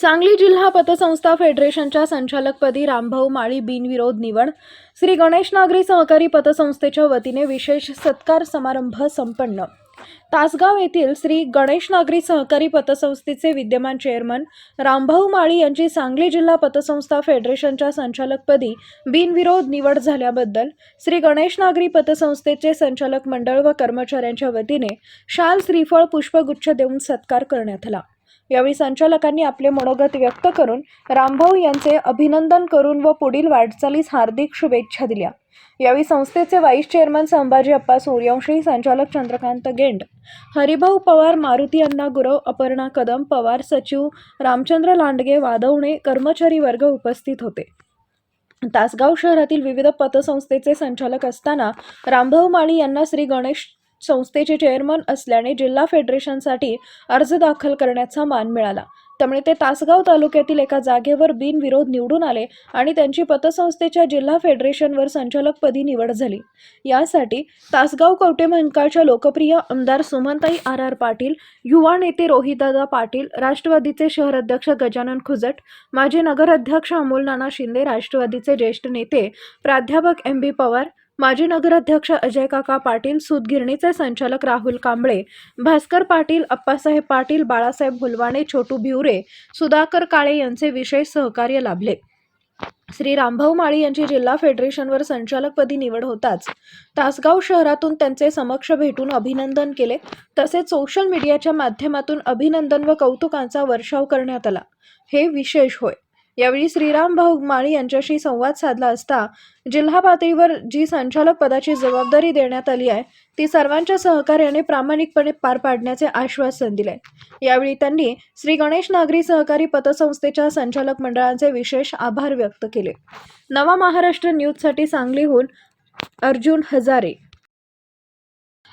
सांगली जिल्हा पतसंस्था फेडरेशनच्या संचालकपदी रामभाऊ माळी बिनविरोध निवड. श्री गणेश नागरी सहकारी पतसंस्थेच्या वतीने विशेष सत्कार समारंभ संपन्न. तासगाव येथील श्री गणेश नागरी सहकारी पतसंस्थेचे विद्यमान चेअरमन रामभाऊ माळी यांची सांगली जिल्हा पतसंस्था फेडरेशनच्या संचालकपदी बिनविरोध निवड झाल्याबद्दल श्री गणेश नागरी पतसंस्थेचे संचालक मंडळ व कर्मचाऱ्यांच्या वतीने शाल श्रीफळ पुष्पगुच्छ देऊन सत्कार करण्यात आला. यावेळी संचालकांनी आपले मनोगत व्यक्त करून रामभाऊ यांचे अभिनंदन करून व पुढील वाटचालीस हार्दिक शुभेच्छा दिल्या. यावेळी संस्थेचे व्हाईस चेअरमन संभाजी अप्पा सूर्यवंशी संचालक चंद्रकांत गेंड हरिभाऊ पवार मारुती अण्णा गुरव अपर्णा कदम पवार सचिव रामचंद्र लांडगे वादवणे कर्मचारी वर्ग उपस्थित होते. तासगाव शहरातील विविध पतसंस्थेचे संचालक असताना रामभाऊ माळी यांना श्री गणेश संस्थेचे चेअरमन असल्याने जिल्हा फेडरेशनसाठी अर्ज दाखल करण्याचा मान मिळाला. त्यामुळे ते तासगाव तालुक्यातील एका जागेवर बिनविरोध निवडून आले आणि त्यांची पतसंस्थेच्या जिल्हा फेडरेशनवर संचालकपदी निवड झाली. यासाठी तासगाव कवटे महंकाळच्या लोकप्रिय आमदार सुमनताई आर आर पाटील युवा नेते रोहितदादा पाटील राष्ट्रवादीचे शहर अध्यक्ष गजानन खुजट माजी नगराध्यक्ष अमोल नाना शिंदे राष्ट्रवादीचे ज्येष्ठ नेते प्राध्यापक एम बी पवार माजी नगराध्यक्ष अजय काका पाटील सूतगिरणीचे संचालक राहुल कांबळे भास्कर पाटील अप्पासाहेब पाटील बाळासाहेब हुलवाणे छोटू भिवरे सुधाकर काळे यांचे विशेष सहकार्य लाभले. श्री रामभाऊ माळी यांची जिल्हा फेडरेशनवर संचालकपदी निवड होताच तासगाव शहरातून त्यांचे समक्ष भेटून अभिनंदन केले. तसेच सोशल मीडियाच्या माध्यमातून अभिनंदन व कौतुकांचा वर्षाव करण्यात आला. हे विशेष होय. यावेळी श्रीराम भाऊ माळी यांच्याशी संवाद साधला असता जिल्हा पातळीवर जी संचालक पदाची जबाबदारी देण्यात आली आहे ती सर्वांच्या सहकार्याने प्रामाणिकपणे पार पाडण्याचे आश्वासन दिले यावेळी त्यांनी श्री गणेश नागरी सहकारी पतसंस्थेच्या संचालक मंडळाचे विशेष आभार व्यक्त केले. नवा महाराष्ट्र न्यूजसाठी सांगलीहून अर्जुन हजारे.